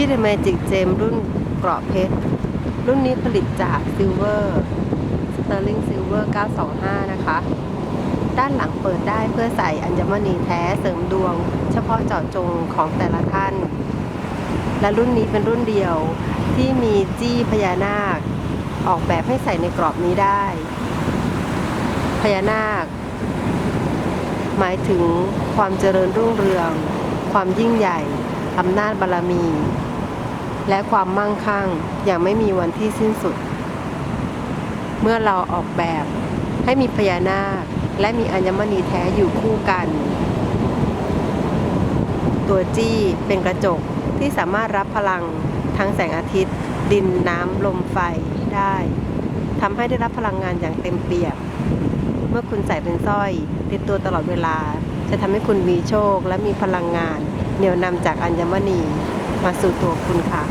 จี้เดอะแมจิกเจมรุ่นเกราะเพชร รุ่นนี้ผลิตจากซิลเวอร์สเตอร์ลิงซิลเวอร์ 925 นะคะ ด้านหลังเปิดได้เพื่อใส่อัญมณีแท้เสริมดวง เฉพาะเจาะจงของแต่ละท่าน และรุ่นนี้เป็นรุ่นเดียวที่มีจี้พญานาค ออกแบบให้ใส่ในกรอบนี้ได้ พญานาค หมายถึงความเจริญรุ่งเรือง ความยิ่งใหญ่อำนาจบารมี และความมั่งคั่งอย่างไม่มีวันที่สิ้นสุด เมื่อเราออกแบบให้มีพญานาคและมีอัญมณีแท้อยู่คู่กัน ตัวจี้เป็นกระจกที่สามารถรับพลังทั้งแสงอาทิตย์ ดินน้ำลมไฟได้ทำให้ได้รับพลังงานอย่างเต็มเปี่ยม เมื่อคุณใส่เป็นสร้อย ติดตัวตลอดเวลา จะทำให้คุณมีโชคและมีพลังงานเหนี่ยวนำจากอัญมณี มาสู่ตัวคุณค่ะ